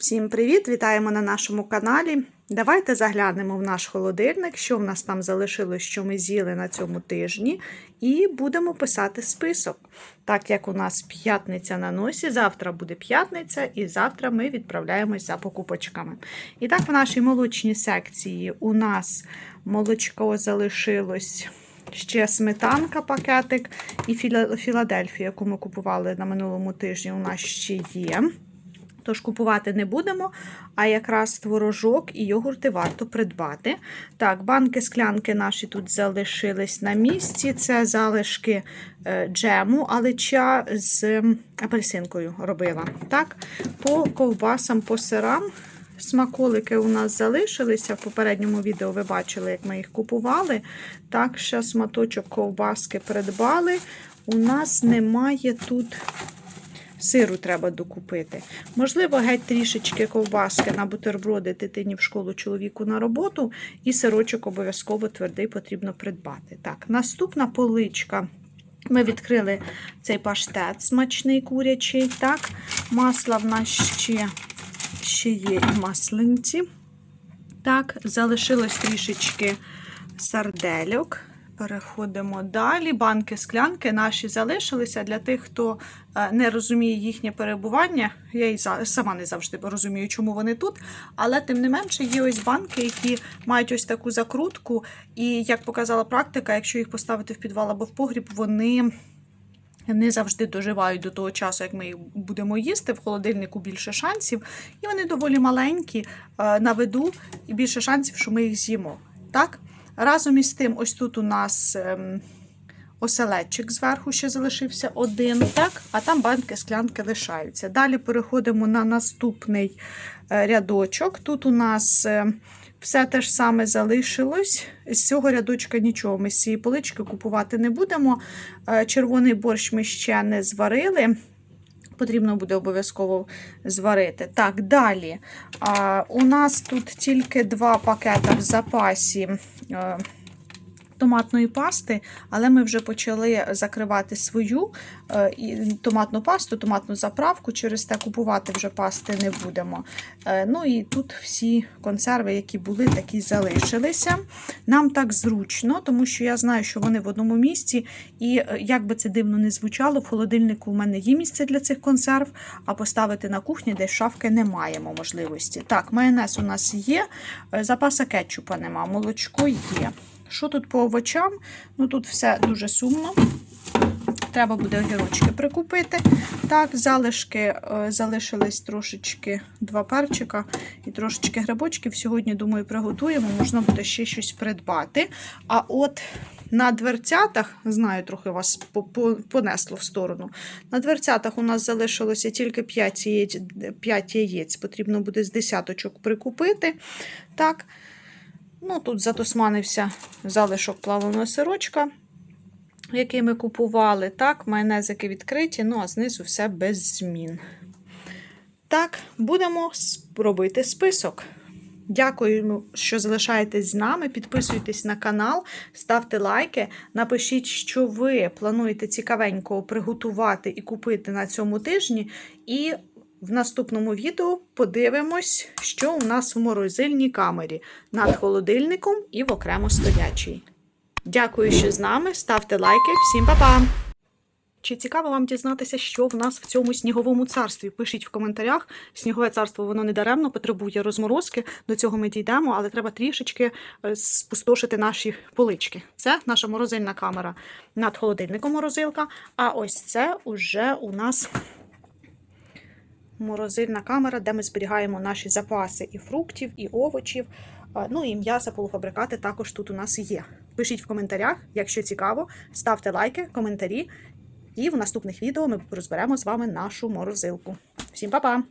Всім привіт! Вітаємо на нашому каналі. Давайте заглянемо в наш холодильник, що в нас там залишилось, що ми з'їли на цьому тижні, і будемо писати список. Так як у нас п'ятниця на носі, завтра буде п'ятниця, і завтра ми відправляємось за покупочками. І так, в нашій молочній секції у нас молочко залишилось. Ще сметанка, пакетик і Філа- Філадельфія, яку ми купували на минулому тижні, у нас ще є. Тож купувати не будемо, а якраз творожок і йогурти варто придбати. Так, банки, склянки наші тут залишились на місці. Це залишки е, джему, алича з м, апельсинкою робила. Так, по ковбасам, по сирам. Смаколики у нас залишилися. В попередньому відео ви бачили, як ми їх купували. Так, ще шматочок ковбаски придбали. У нас немає тут сиру треба докупити. Можливо, геть трішечки ковбаски на бутерброди дитині в школу чоловіку на роботу, і сирочок обов'язково твердий потрібно придбати. Так, наступна поличка. Ми відкрили цей паштет смачний курячий. Так, масла в нас ще, ще є і маслинці. Так, залишилось трішечки сардельок. Переходимо далі. Банки, склянки наші залишилися для тих, хто е, не розуміє їхнє перебування. Я і сама не завжди розумію, чому вони тут. Але тим не менше є ось банки, які мають ось таку закрутку. І як показала практика, якщо їх поставити в підвал або в погріб, вони. Не завжди доживають до того часу, як ми їх будемо їсти. В холодильнику більше шансів, і вони доволі маленькі е, на виду, і більше шансів, що ми їх з'їмо. Так? Разом із тим, ось тут у нас ем, оселедчик зверху ще залишився один, так? а там банки, склянки лишаються. Далі переходимо на наступний е, рядочок. Тут у нас е, все те ж саме залишилось. З цього рядочка нічого ми з цієї полички купувати не будемо. Е, Червоний борщ ми ще не зварили. Потрібно буде обов'язково зварити. Так, далі. А, у нас тут тільки два пакети в запасі е, томатної пасти, але ми вже почали закривати свою е, томатну пасту, томатну заправку. Через те купувати вже пасти не будемо. Е, ну і тут всі консерви, які були, такі залишилися. Нам так зручно, тому що я знаю, що вони в одному місці, і е, як би це дивно не звучало, в холодильнику в мене є місце для цих консерв, а поставити на кухні, де шафки не маємо можливості. Так, майонез у нас є, запаса кетчупа нема, молочко є. Що тут по овочам? Ну тут все дуже сумно. Треба буде огірочки прикупити. Так, залишки е, залишились трошечки два перчика і трошечки грибочків. Сьогодні, думаю, приготуємо, можна буде ще щось придбати. А от на дверцятах, знаю, трохи вас по- по- понесло в сторону. На дверцятах у нас залишилося тільки 5 яєць, 5 яєць. Потрібно буде з десяточок прикупити. Так. Ну, тут затосманився залишок плавленого сирочка, який ми купували. Так, майонезики відкриті, ну а знизу все без змін. Так, будемо робити список. Дякую, що залишаєтесь з нами. Підписуйтесь на канал, ставте лайки. Напишіть, що ви плануєте цікавенького приготувати і купити на цьому тижні. І в наступному відео подивимось, що у нас в морозильній камері над холодильником і в окремо стоячій. Дякую, що з нами. Ставте лайки. Всім па-па! Чи цікаво вам дізнатися, що в нас в цьому сніговому царстві? Пишіть в коментарях. Снігове царство воно не даремно потребує розморозки. До цього ми дійдемо, але треба трішечки е, спустошити наші полички. Це наша морозильна камера над холодильником морозилка. А ось це уже у нас морозильна камера, де ми зберігаємо наші запаси і фруктів, і овочів. Ну і м'яса, полуфабрикати також тут у нас є. Пишіть в коментарях, якщо цікаво, ставте лайки, коментарі. І в наступних відео ми розберемо з вами нашу морозилку. Всім па-па!